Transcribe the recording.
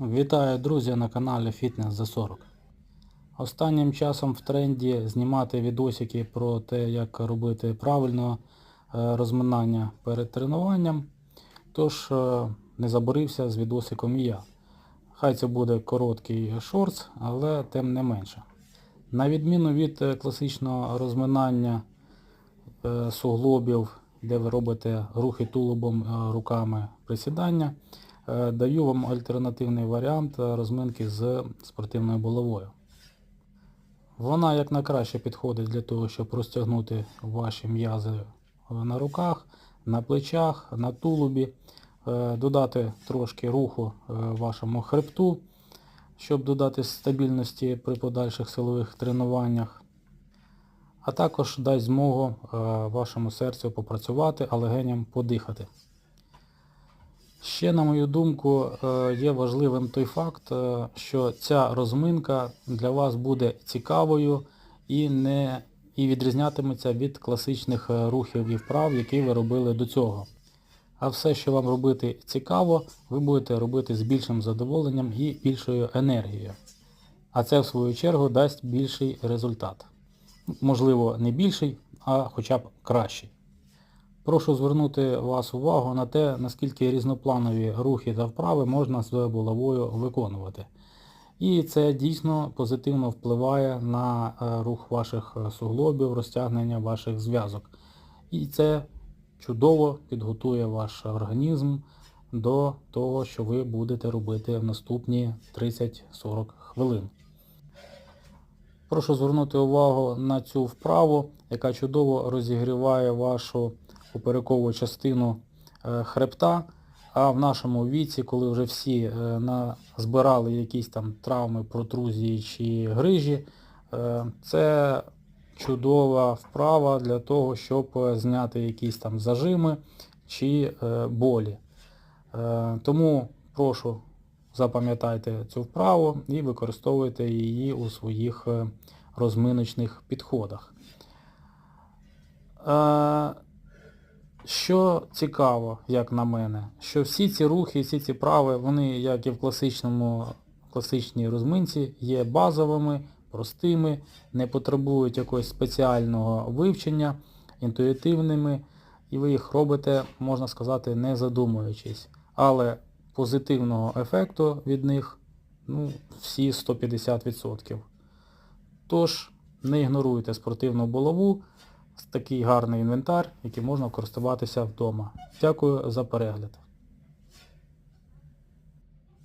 Вітаю друзі на каналі Фітнес за 40. Останнім часом в тренді знімати відосики про те, як робити правильно е, розминання перед тренуванням. Тож е, не заборився з відосиком і я. Хай це буде короткий шортс, але тим не менше. На відміну від е, класичного розминання суглобів, де ви робите рухи тулубом, руками присідання, даю вам альтернативний варіант е, розминки з спортивною булавою. Вона як найкраще підходить для того, щоб розтягнути ваші м'язи е, на руках, на плечах, на тулубі, е, додати трошки руху е, вашому хребту, щоб додати стабільності при подальших силових тренуваннях а також дасть змогу е, вашому серцю попрацювати, а легеням подихати. Ще, на мою думку, е, є важливим той факт, е, що ця розминка для вас буде цікавою і не і відрізнятиметься від класичних е, рухів і вправ, які ви робили до цього. А все, що вам робити цікаво, ви будете робити з більшим задоволенням і більшою енергією. А це в свою чергу дасть більший результат можливо не більший, а хоча б кращий. Прошу звернути вас увагу на те, наскільки різнопланові рухи та вправи можна з булавою виконувати. І це дійсно позитивно впливає на е, рух ваших е, суглобів, розтягнення ваших зв'язок. І це чудово підготує ваш організм до того, що ви будете робити в наступні 30-40 хвилин. Прошу звернути увагу на цю вправу, яка чудово розігріває вашу поперекову частину е, хребта. А в нашому віці, коли вже всі е, збирали якісь там травми, протрузії чи грижі, е, це чудова вправа для того, щоб зняти якісь там зажими чи болі. Тому прошу запам'ятайте цю вправу і використовуйте її у своїх розминочних підходах. Що цікаво, як на мене, що всі ці рухи, всі ці прави, вони, як і в класичному, класичній розминці, є базовими, простими, не потребують якогось спеціального вивчення, інтуїтивними, і ви їх робите, можна сказати, не задумуючись. Але позитивного ефекту від них ну, всі 150%. Тож, не ігноруйте спортивну булаву, такий гарний інвентар, яким можна користуватися вдома. Дякую за перегляд.